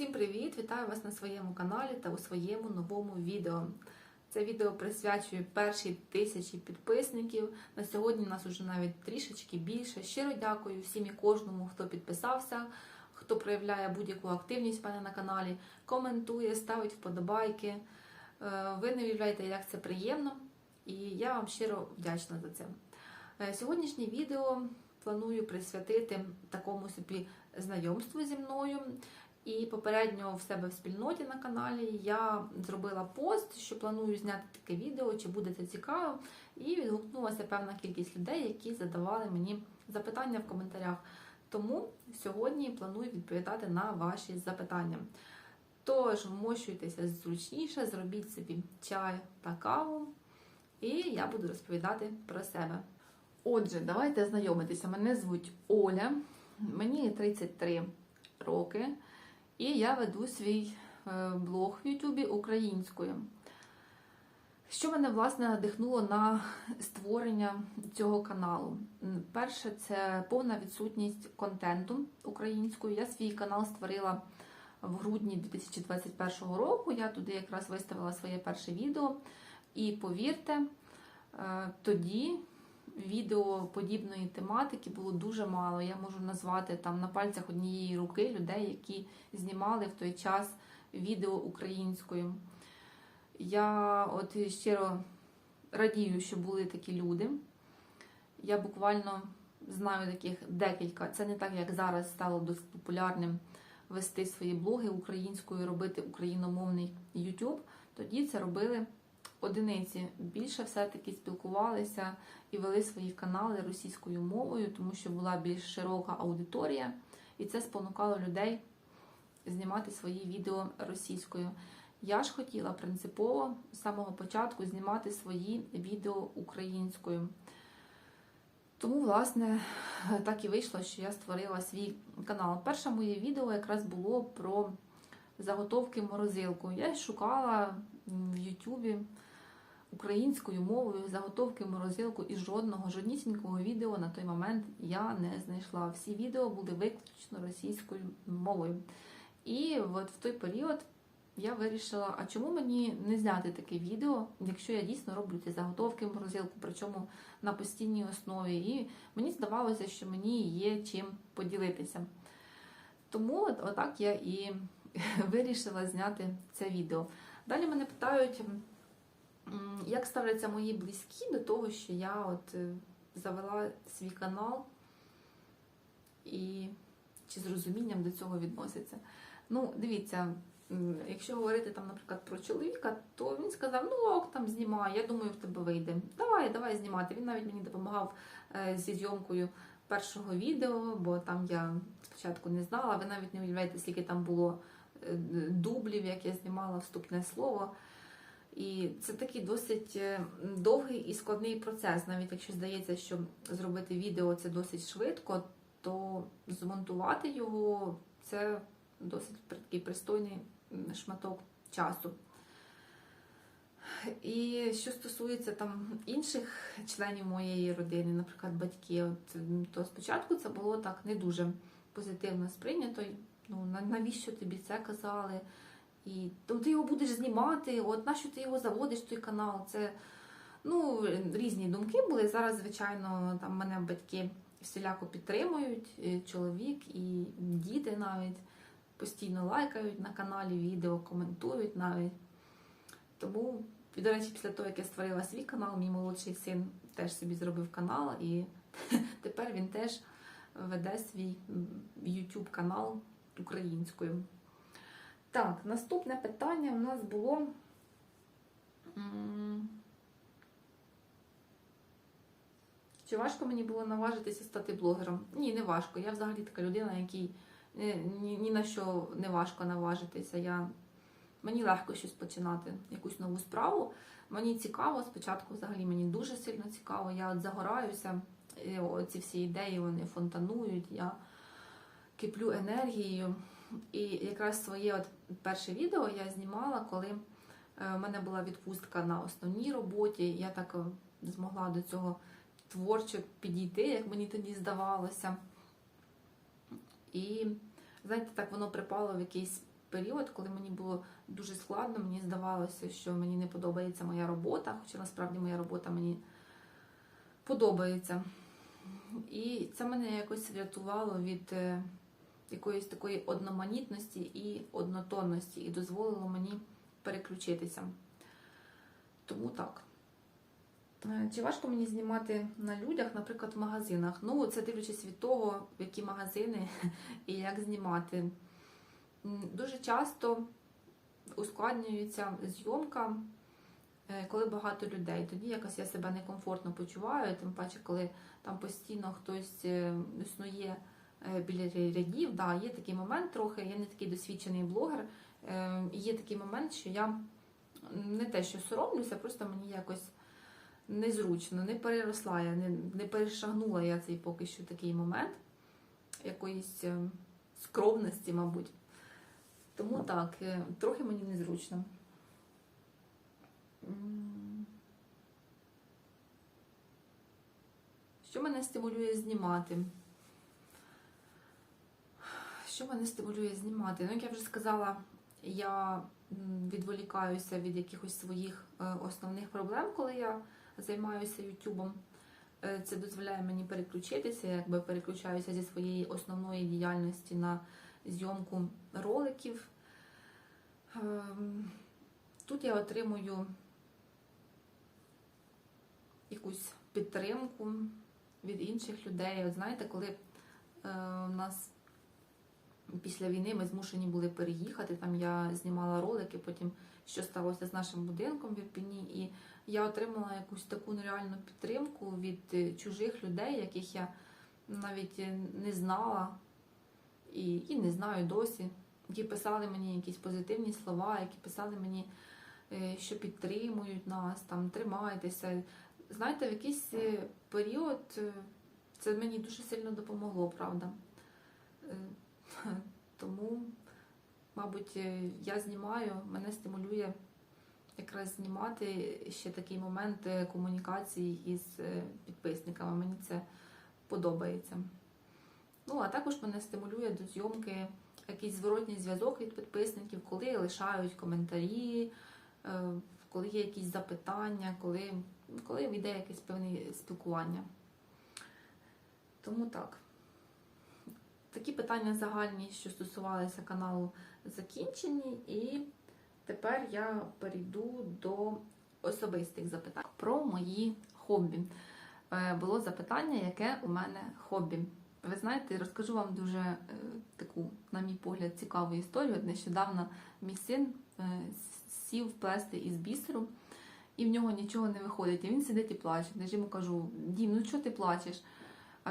Всім привіт! Вітаю вас на своєму каналі та у своєму новому відео. Це відео присвячую першій тисячі підписників. На сьогодні нас уже навіть трішечки більше. Щиро дякую всім і кожному, хто підписався, хто проявляє будь-яку активність в мене на каналі, коментує, ставить вподобайки. Е, Ви не уявляєте, як це приємно, і я вам щиро вдячна за це. Е, Сьогоднішнє відео планую присвятити такому собі знайомству зі мною. І попередньо в себе в спільноті на каналі я зробила пост, що планую зняти таке відео, чи буде це цікаво. І відгукнулася певна кількість людей, які задавали мені запитання в коментарях. Тому сьогодні планую відповідати на ваші запитання. Тож, вмощуйтеся зручніше, зробіть собі чай та каву, і я буду розповідати про себе. Отже, давайте знайомитися. Мене звуть Оля, мені 33 роки. І я веду свій е, блог в Ютубі українською. Що мене власне надихнуло на створення цього каналу? Перше, це повна відсутність контенту українською. Я свій канал створила в грудні 2021 року. Я туди якраз виставила своє перше відео. І повірте, е, тоді відео подібної тематики було дуже мало. Я можу назвати там на пальцях однієї руки людей, які знімали в той час відео українською. Я от щиро радію, що були такі люди. Я буквально знаю таких декілька. Це не так, як зараз стало досить популярним вести свої блоги українською, робити україномовний YouTube. Тоді це робили одиниці. Більше все-таки спілкувалися і вели свої канали російською мовою, тому що була більш широка аудиторія, і це спонукало людей знімати свої відео російською. Я ж хотіла принципово з самого початку знімати свої відео українською. Тому, власне, так і вийшло, що я створила свій канал. Перше моє відео якраз було про заготовки морозилку. Я шукала в Ютубі українською мовою заготовки морозилку і жодного жоднісінького відео на той момент я не знайшла. Всі відео були виключно російською мовою. І от в той період я вирішила, а чому мені не зняти таке відео, якщо я дійсно роблю ці заготовки морозилку, причому на постійній основі. І мені здавалося, що мені є чим поділитися. Тому от, отак я і вирішила зняти це відео. Далі мене питають, як ставляться мої близькі до того, що я от е, завела свій канал і чи з розумінням до цього відносяться. Ну, дивіться, якщо говорити там, наприклад, про чоловіка, то він сказав: ну ок, там знімай, я думаю, в тебе вийде. Давай, давай знімати. Він навіть мені допомагав е, зі зйомкою першого відео, бо там я спочатку не знала. Ви навіть не уявляєте, скільки там було е, дублів, як я знімала вступне слово. І це такий досить е, довгий і складний процес. Навіть якщо здається, що зробити відео це досить швидко, то змонтувати його це досить такий пристойний шматок часу. І що стосується там інших членів моєї родини, наприклад, батьки, то спочатку це було так не дуже позитивно сприйнято. Ну, навіщо тобі це казали? І то ти його будеш знімати, от нащо ти його заводиш, той канал? Це ну, різні думки були. Зараз, звичайно, там мене батьки всіляко підтримують, і чоловік і діти навіть постійно лайкають на каналі відео, коментують навіть. Тому, до речі, після того, як я створила свій канал, мій молодший син теж собі зробив канал, і тепер він теж веде свій YouTube канал українською. Так, наступне питання у нас було. Чи важко мені було наважитися стати блогером? Ні, не важко. Я взагалі така людина, якій е, ні, ні на що не важко наважитися. Я... Мені легко щось починати, якусь нову справу. Мені цікаво, спочатку взагалі мені дуже сильно цікаво. Я от загораюся, ці всі ідеї вони фонтанують, я киплю енергією. І якраз своє от перше відео я знімала, коли е, в мене була відпустка на основній роботі. Я так е, змогла до цього творчо підійти, як мені тоді здавалося. І, знаєте, так воно припало в якийсь період, коли мені було дуже складно, мені здавалося, що мені не подобається моя робота, хоча насправді моя робота мені подобається. І це мене якось врятувало від е, якоїсь такої одноманітності і однотонності, і дозволило мені переключитися. Тому так. Е, Чи важко мені знімати на людях, наприклад, в магазинах? Ну, це дивлячись від того, які магазини і як знімати. Дуже часто ускладнюється зйомка, е, коли багато людей. Тоді якось я себе некомфортно почуваю, тим паче, коли там постійно хтось е, існує біля рядів. Да, є такий момент трохи, я не такий досвідчений блогер. Е, Є такий момент, що я не те, що соромлюся, просто мені якось незручно, не переросла я, не, не перешагнула я цей поки що такий момент якоїсь е, скромності, мабуть. Тому так, е, трохи мені незручно. Що мене стимулює знімати? Що мене стимулює знімати? Ну, як я вже сказала, я відволікаюся від якихось своїх е, основних проблем, коли я займаюся Ютубом. Е, Це дозволяє мені переключитися, я якби переключаюся зі своєї основної діяльності на зйомку роликів. Ем, Тут я отримую якусь підтримку від інших людей. От знаєте, коли е, у нас після війни ми змушені були переїхати, там я знімала ролики, потім що сталося з нашим будинком в Ірпіні, і я отримала якусь таку нереальну підтримку від е, чужих людей, яких я навіть е, не знала і, і не знаю досі, які писали мені якісь позитивні слова, які писали мені, е, що підтримують нас, там тримайтеся. Знаєте, в якийсь період це мені дуже сильно допомогло, правда. Тому, мабуть, е, я знімаю, мене стимулює якраз знімати ще такий момент е, комунікації із е, підписниками. Мені це подобається. Ну, а також мене стимулює до зйомки якийсь зворотній зв'язок від підписників, коли лишають коментарі, коли є якісь запитання, коли, коли йде якесь певне спілкування. Тому так. Такі питання загальні, що стосувалися каналу, закінчені, і тепер я перейду до особистих запитань про мої хобі. Е, Було запитання, яке у мене хобі. Ви знаєте, розкажу вам дуже е, таку, на мій погляд, цікаву історію. Нещодавно мій син е, сів плести із бісеру, і в нього нічого не виходить. І він сидить і плаче. Я йому кажу: Дім, ну чого ти плачеш?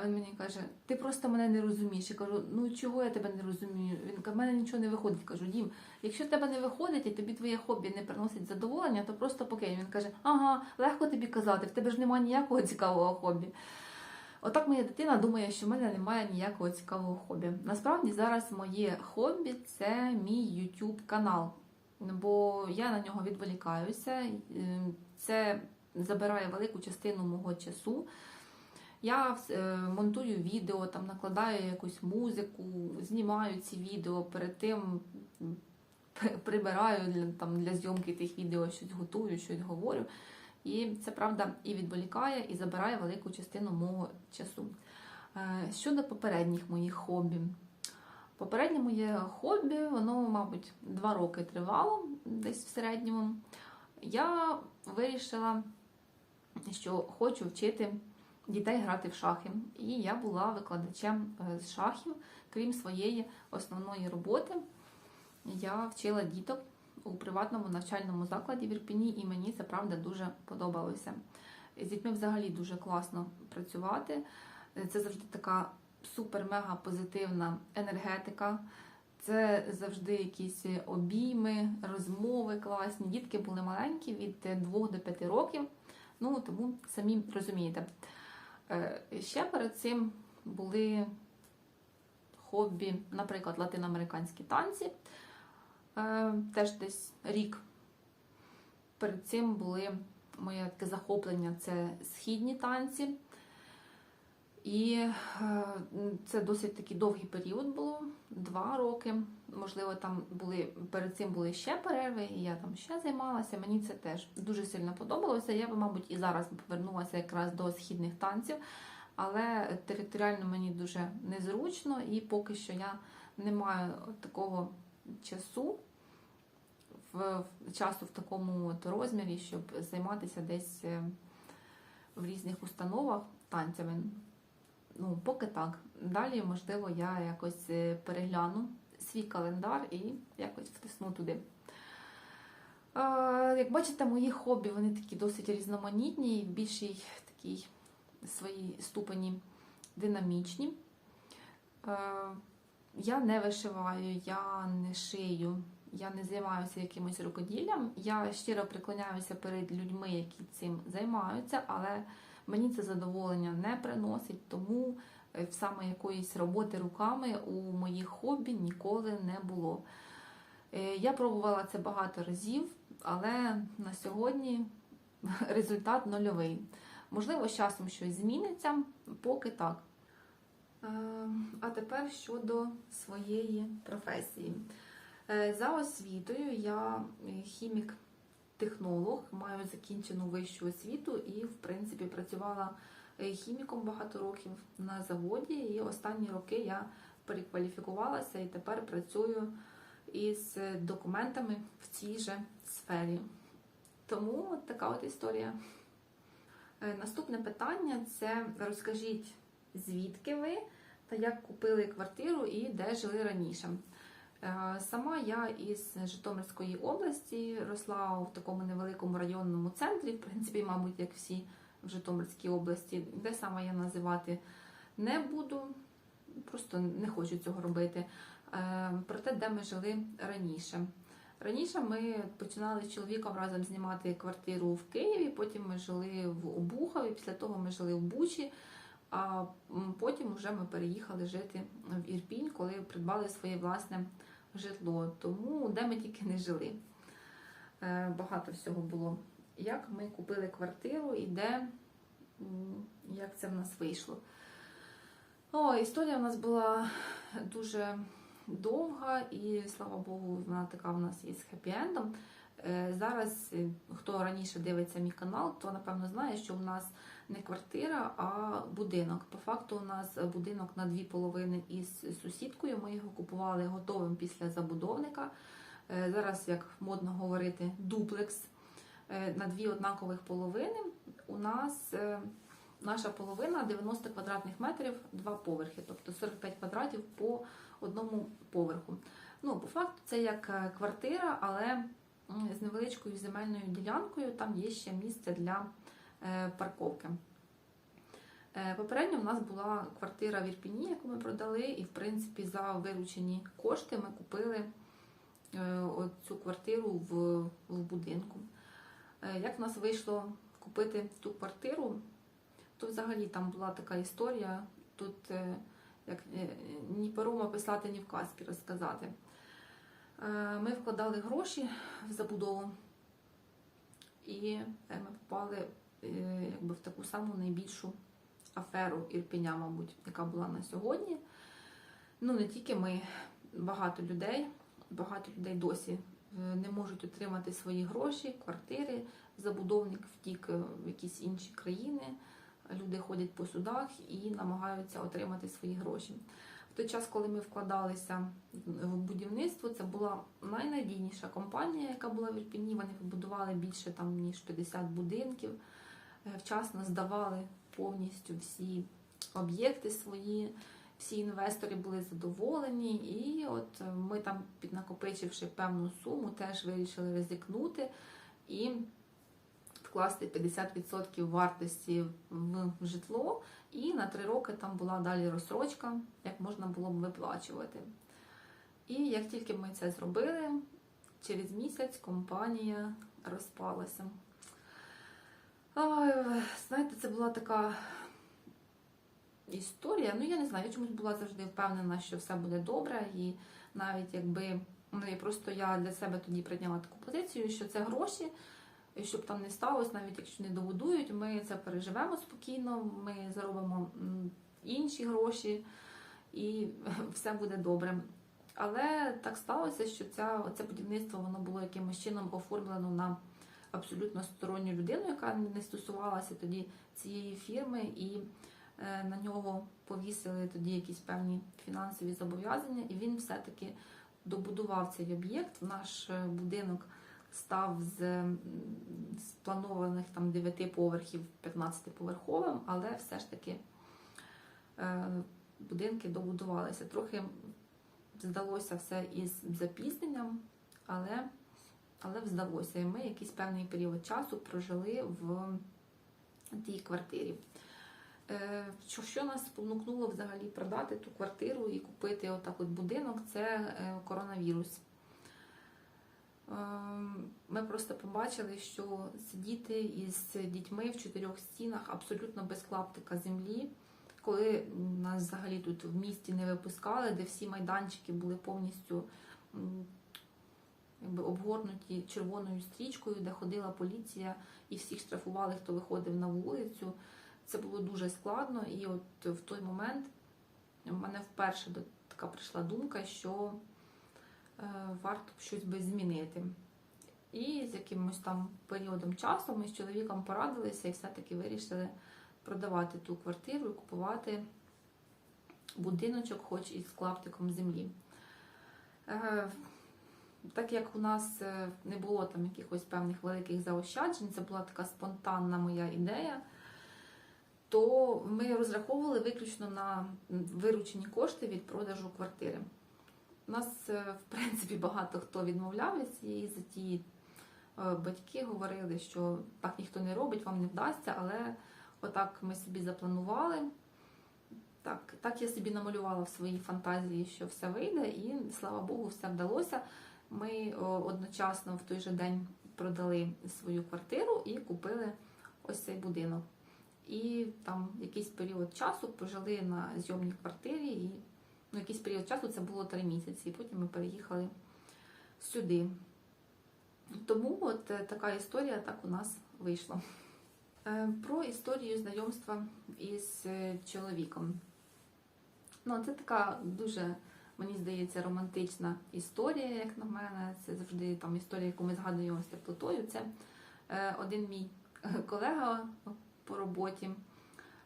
А він мені каже: ти просто мене не розумієш. Я кажу, ну чого я тебе не розумію? Він каже, в мене нічого не виходить. Кажу, Дім, якщо в тебе не виходить і тобі твоє хобі не приносить задоволення, то просто покинь. Він каже, ага, легко тобі казати, в тебе ж немає ніякого цікавого хобі. Отак моя дитина думає, що в мене немає ніякого цікавого хобі. Насправді зараз моє хобі це мій YouTube канал, бо я на нього відволікаюся. е, Це забирає велику частину мого часу. Я е, монтую відео, там накладаю якусь музику, знімаю ці відео, перед тим прибираю для, там, для зйомки тих відео, щось готую, щось говорю. І це правда і відволікає, і забирає велику частину мого часу. Е, Щодо попередніх моїх хобі. Попереднє моє хобі, воно, мабуть, два роки тривало, десь в середньому. Я вирішила, що хочу вчити дітей грати в шахи. І я була викладачем е, з шахів, крім своєї основної роботи. Я вчила діток у приватному навчальному закладі в Ірпіні, і мені це правда дуже подобалося. З дітьми взагалі дуже класно працювати. Це завжди така супер-мега позитивна енергетика. Це завжди якісь обійми, розмови класні. Дітки були маленькі від 2 до 5 років. Ну тому самі розумієте. Е, Ще перед цим були хобі, наприклад, латиноамериканські танці. Е, Теж десь рік. Перед цим були моє таке захоплення це східні танці. І е, це досить такий довгий період було, два роки. Можливо, там були перед цим були ще перерви, і я там ще займалася. Мені це теж дуже сильно подобалося. Я би, мабуть, і зараз повернулася якраз до східних танців, але територіально мені дуже незручно, і поки що я не маю такого часу в, часу в такому от розмірі, щоб займатися десь е, в різних установах танцями. Ну, поки так. Далі, можливо, я якось е, перегляну свій календар і якось втисну туди. Е, Як бачите, мої хобі вони такі досить різноманітні в більшій такій своїй ступені динамічні. Е, Я не вишиваю, я не шию, я не займаюся якимось рукоділлям. Я щиро преклоняюся перед людьми, які цим займаються, але мені це задоволення не приносить, тому е, саме якоїсь роботи руками у моїх хобі ніколи не було. Е, Я пробувала це багато разів, але на сьогодні результат нульовий. Можливо, з часом щось зміниться, поки так. Е, А тепер щодо своєї професії. За освітою я е, хімік-технолог, маю закінчену вищу освіту і, в принципі, працювала е, хіміком багато років на заводі. І останні роки я перекваліфікувалася і тепер працюю із документами в цій же сфері. Тому от така от історія. Е, Наступне питання це розкажіть, звідки ви та як купили квартиру і де жили раніше. Е, Сама я із Житомирської області росла в такому невеликому районному центрі, в принципі, мабуть, як всі в Житомирській області, де саме я називати не буду, просто не хочу цього робити. Е, Про те, де ми жили раніше. Раніше ми починали з чоловіком разом знімати квартиру в Києві, потім ми жили в Обухові, після того ми жили в Бучі, а потім вже ми переїхали жити в Ірпінь, коли придбали своє власне житло. Тому де ми тільки не жили. Е, Багато всього було. Як ми купили квартиру і де, як це в нас вийшло. О, історія в нас була дуже довга, і слава Богу, вона така в нас є з хеппі-ендом. Е, Зараз, е, хто раніше дивиться мій канал, то напевно знає, що у нас не квартира, а будинок. По факту, у нас будинок на дві половини із сусідкою. Ми його купували готовим після забудовника. Е, Зараз, як модно говорити, дуплекс е, на дві однакових половини. У нас е, наша половина 90 квадратних метрів, два поверхи, тобто 45 квадратів по одному поверху. Ну, по факту, це як квартира, але з невеличкою земельною ділянкою. Там є ще місце для парковки. Е, Попередньо в нас була квартира в Ірпіні, яку ми продали, і в принципі за виручені кошти ми купили е, цю квартиру в, в будинку. Е, Як в нас вийшло купити ту квартиру, то взагалі там була така історія. Тут е, як е, ні пером описати, ні в казки розказати. Е, Ми вкладали гроші в забудову, і е, ми попали е, якби, в таку саму найбільшу аферу Ірпеня, мабуть, яка була на сьогодні. Ну, не тільки ми, багато людей, багато людей досі е, не можуть отримати свої гроші, квартири. Забудовник втік е, в якісь інші країни. Люди ходять по судах і намагаються отримати свої гроші. В той час, коли ми вкладалися в будівництво, це була найнадійніша компанія, яка була в Ірпіні. Вони побудували більше там ніж 50 будинків, Е, вчасно здавали повністю всі об'єкти свої. Всі інвестори були задоволені, і от ми там, піднакопичивши певну суму, теж вирішили ризикнути і вкласти 50% вартості в житло, і на три роки там була далі розсрочка, як можна було б виплачувати. І як тільки ми це зробили, через місяць компанія розпалася. Ой, знаєте, це була така історія. Ну, я не знаю, я чомусь була завжди впевнена, що все буде добре, і навіть якби ну, і просто я для себе тоді прийняла таку позицію, що це гроші, і щоб там не сталося, навіть якщо не добудують, ми це переживемо спокійно, ми заробимо інші гроші, і все буде добре. Але так сталося, що ця, це будівництво воно було якимось чином оформлено на абсолютно сторонню людину, яка не стосувалася тоді цієї фірми, і е, на нього повісили тоді якісь певні фінансові зобов'язання, і він все-таки добудував цей об'єкт. Наш е, будинок став з, м, з планованих там 9 поверхів 15-поверховим, але все ж таки е, будинки добудувалися. Трохи здалося все із запізненням, але, але вдалося. І ми якийсь певний період часу прожили в тій квартирі. Е, Що, нас спонукнуло взагалі продати ту квартиру і купити отак от будинок, це е, коронавірус. Ем, Ми просто побачили, що сидіти із дітьми в чотирьох стінах абсолютно без клаптика землі, коли нас взагалі тут в місті не випускали, де всі майданчики були повністю якби, обгорнуті червоною стрічкою, де ходила поліція і всіх штрафували, хто виходив на вулицю. Це було дуже складно, і от в той момент в мене вперше така прийшла думка, що е, варто б щось би змінити. І з якимось там періодом часу ми з чоловіком порадилися і все-таки вирішили продавати ту квартиру і купувати будиночок, хоч і з клаптиком землі. Так як у нас е, не було там якихось певних великих заощаджень, це була така спонтанна моя ідея, то ми розраховували виключно на виручені кошти від продажу квартири. У нас, е, в принципі, багато хто відмовляв від цієї затії. Е, Батьки говорили, що так ніхто не робить, вам не вдасться, але отак ми собі запланували. Так, так я собі намалювала в своїй фантазії, що все вийде, і слава Богу, все вдалося. Ми одночасно в той же день продали свою квартиру і купили ось цей будинок. І там якийсь період часу пожили на зйомній квартирі, і ну, якийсь період часу це було три місяці, і потім ми переїхали сюди. Тому от е, така історія так у нас вийшла. Е, Про історію знайомства із е, чоловіком. Ну, це така дуже, мені здається, романтична історія, як на мене. Це завжди там історія, яку ми згадуємо з теплотою. Це е, один мій колега по роботі.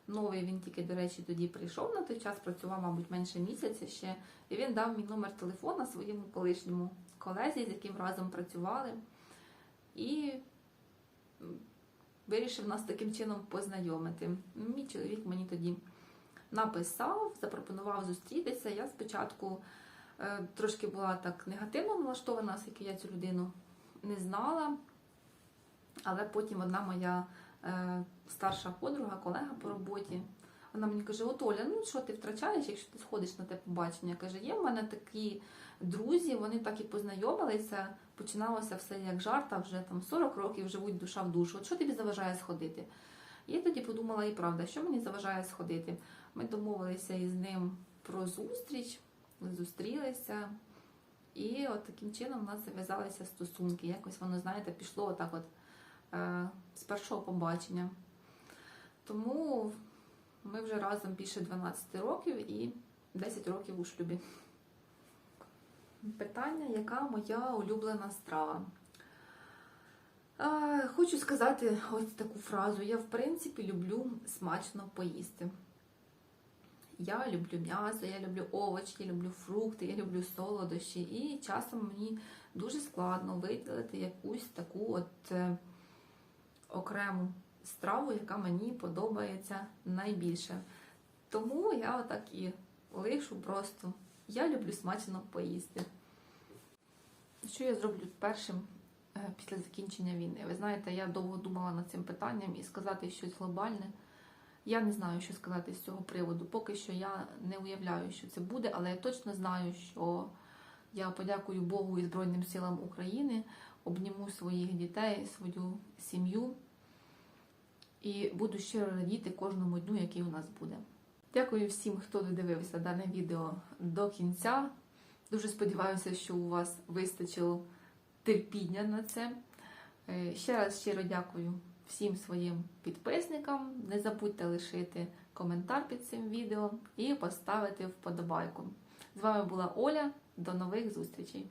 Новий він тільки, до речі, тоді прийшов на той час, працював, мабуть, менше місяця ще. І він дав мій номер телефона своєму колишньому колезі, з яким разом працювали. І вирішив нас таким чином познайомити. Мій чоловік мені тоді написав, запропонував зустрітися. Я спочатку е, трошки була так негативно налаштована, оскільки я цю людину не знала. Але потім одна моя е, старша подруга, колега по роботі, вона мені каже: От Оля, ну що ти втрачаєш, якщо ти сходиш на те побачення? Каже, є в мене такі друзі, вони так і познайомилися. Починалося все як жарт, а вже там 40 років живуть душа в душу. От що тобі заважає сходити? Я тоді подумала, і правда, що мені заважає сходити? Ми домовилися із ним про зустріч, зустрілися, і от таким чином у нас зав'язалися стосунки. Якось воно, знаєте, пішло отак от е, з першого побачення. Тому ми вже разом більше 12 років і 10 років у шлюбі. Питання, яка моя улюблена страва? Е, Хочу сказати ось таку фразу. Я, в принципі, люблю смачно поїсти. Я люблю м'ясо, я люблю овочі, я люблю фрукти, я люблю солодощі. І часом мені дуже складно виділити якусь таку от е, окрему страву, яка мені подобається найбільше. Тому я отак і лишу просто. Я люблю смачно поїсти. Що я зроблю першим е, після закінчення війни? Ви знаєте, я довго думала над цим питанням і сказати щось глобальне. Я не знаю, що сказати з цього приводу. Поки що я не уявляю, що це буде, але я точно знаю, що я подякую Богу і Збройним силам України, обніму своїх дітей, свою сім'ю і буду щиро радіти кожному дню, який у нас буде. Дякую всім, хто додивився дане відео до кінця. Дуже сподіваюся, що у вас вистачило терпіння на це. Е, Ще раз щиро дякую всім своїм підписникам. Не забудьте лишити коментар під цим відео і поставити вподобайку. З вами була Оля. До нових зустрічей!